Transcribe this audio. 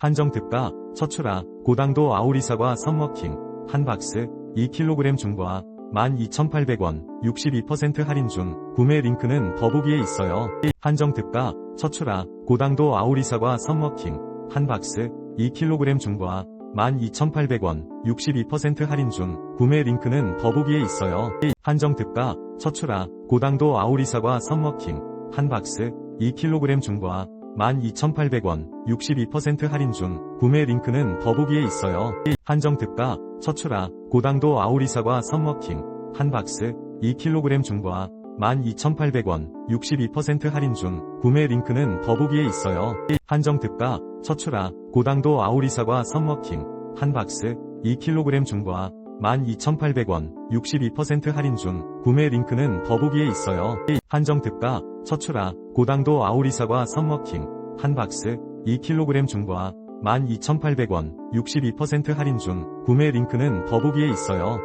한정 특가, 처추라, 고당도 아오리사과 썸머킹, 한 박스, 2kg 중과 12,800원, 62% 할인 중, 구매 링크는 더보기에 있어요. 한정 특가, 처추라, 고당도 아오리사과 썸머킹, 한 박스, 2kg 중과 12,800원, 62% 할인 중, 구매 링크는 더보기에 있어요. 한정 특가, 처추라, 고당도 아오리사과 썸머킹, 한 박스, 2kg 중과 12,800원, 62% 할인 중, 구매 링크는 더보기에 있어요. 한정 특가, 처추라, 고당도 아오리사과 썸머킹, 한 박스, 2kg 중과 12,800원, 62% 할인 중, 구매 링크는 더보기에 있어요. 한정 특가, 처추라, 고당도 아오리사과 썸머킹, 한 박스, 2kg 중과 12,800원, 62% 할인 중, 구매 링크는 더보기에 있어요. 한정 특가, 처추라, 고당도 아오리사과 썸머킹, 한 박스, 2kg 중과 12,800원, 62% 할인 중, 구매 링크는 더보기에 있어요.